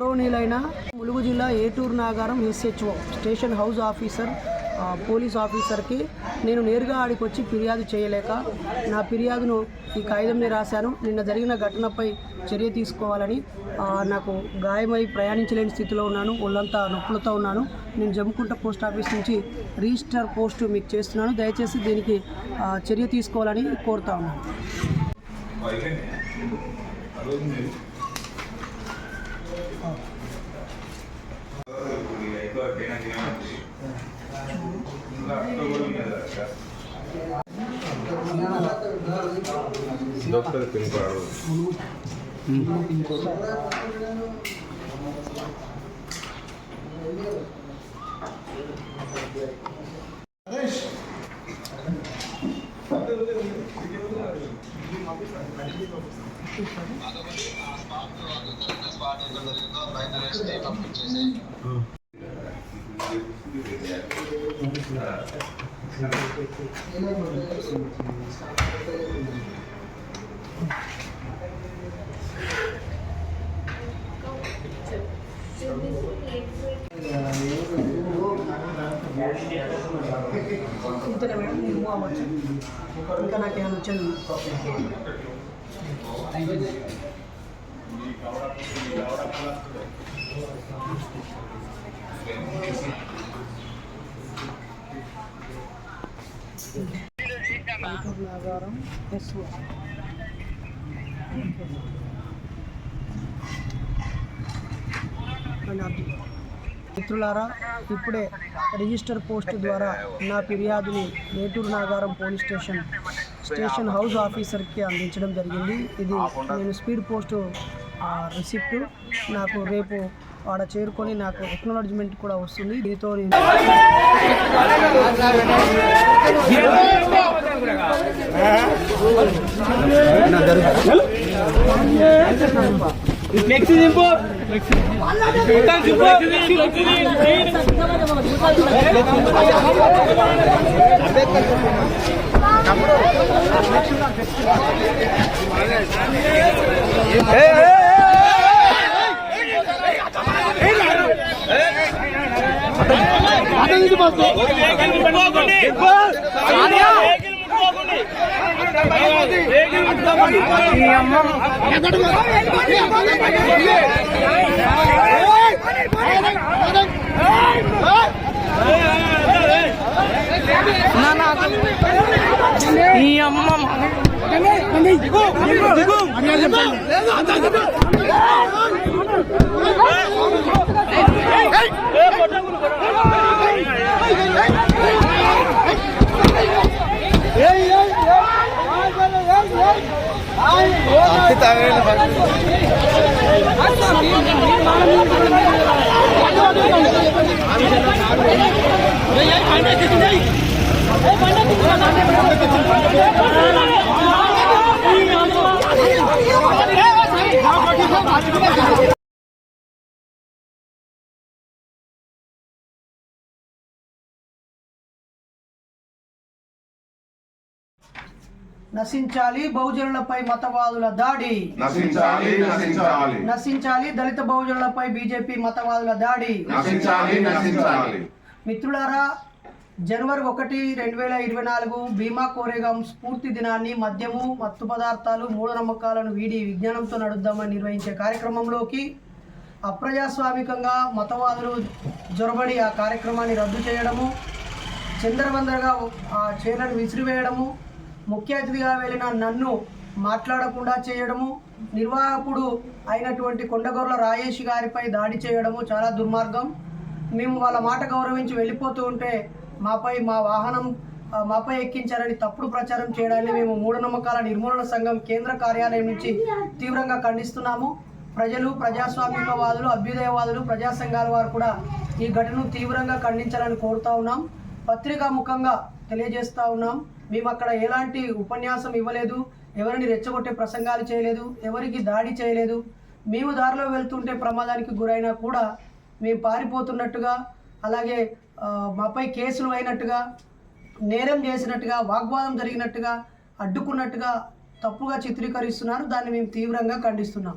గౌరవనీయులైన ములుగు జిల్లా Eturu Nagaram SHO station house officer police ఆఫీసర్కి నేను నేరుగా ఆడికి వచ్చి ఫిర్యాదు చేయలేక నా ఫిర్యాదును ఈ కాగితంని రాశాను. నిన్న జరిగిన ఘటనపై చర్య తీసుకోవాలని నాకు గాయమై ప్రయాణించలేని స్థితిలో ఉన్నాను. ఒళ్ళంతా నొప్పులతో ఉన్నాను. నేను జమ్ముకుంట పోస్ట్ ఆఫీస్ నుంచి రిజిస్టర్ పోస్ట్ మీకు చేస్తున్నాను. దయచేసి దీనికి చర్య తీసుకోవాలని కోరుతా ఉన్నాను. Doctor, ¿qué ఇంతనే మేడం నేను మూవ్ అవ్వచ్చు. ఇంకా నాకు ఏమైనా నాగారం మిత్రులారా ఇప్పుడే రిజిస్టర్ పోస్ట్ ద్వారా నా ఫిర్యాదుని Neturu Nagaram police station station house ఆఫీసర్కి అందించడం జరిగింది. ఇది నేను స్పీడ్ పోస్ట్ రిసిప్ట్ నాకు రేపు ఆడ చేరుకొని నాకు ఎక్నాలజ్మెంట్ కూడా వస్తుంది. దీంతో నేను అమ్మ పండుగ నశించాలి బహుజనులపై మతవాదుల దాడి. నశించాలి నశించాలి. నశించాలి దళిత బహుజనులపై బీజేపీ మతవాదుల దాడి. నశించాలి నశించాలి. మిత్రులారా జనవరి ఒకటి రెండు వేల ఇరవై నాలుగు భీమా కోరేగాం స్ఫూర్తి దినాన్ని మద్యము మత్తు పదార్థాలు మూఢనమ్మకాలను వీడి విజ్ఞానంతో నడుద్దామని నిర్వహించే కార్యక్రమంలోకి అప్రజాస్వామికంగా మతవాదులు జొరబడి ఆ కార్యక్రమాన్ని రద్దు చేయడము చంద్రవందరగా ఆ చీరలను విసిరివేయడము ముఖ్య అతిథిగా వెళ్ళిన నన్ను మాట్లాడకుండా చేయడము నిర్వాహకుడు అయినటువంటి కొండగొర్ల రాజేష్ గారిపై దాడి చేయడము చాలా దుర్మార్గం. మేము వాళ్ళ మాట గౌరవించి వెళ్ళిపోతూ ఉంటే మాపై మా వాహనం మాపై ఎక్కించారని తప్పుడు ప్రచారం చేయడాన్ని మేము మూఢనమ్మకాల నిర్మూలన సంఘం కేంద్ర కార్యాలయం నుంచి తీవ్రంగా ఖండిస్తున్నాము. ప్రజలు ప్రజాస్వామికవాదులు అభ్యుదయవాదులు ప్రజా సంఘాల వారు కూడా ఈ ఘటనను తీవ్రంగా ఖండించాలని కోరుతా ఉన్నాం. పత్రికా ముఖంగా తెలియజేస్తా ఉన్నాం. మేము అక్కడ ఎలాంటి ఉపన్యాసం ఇవ్వలేదు. ఎవరిని రెచ్చగొట్టే ప్రసంగాలు చేయలేదు. ఎవరికి దాడి చేయలేదు. మేము దారిలో వెళ్తుంటే ప్రమాదానికి గురైనా కూడా మేము పారిపోతున్నట్టుగా అలాగే మాపై కేసులు అయినట్టుగా నేరం చేసినట్టుగా వాగ్వాదం జరిగినట్టుగా అడ్డుకున్నట్టుగా తప్పుగా చిత్రీకరిస్తున్నారు. దాన్ని మేము తీవ్రంగా ఖండిస్తున్నాం.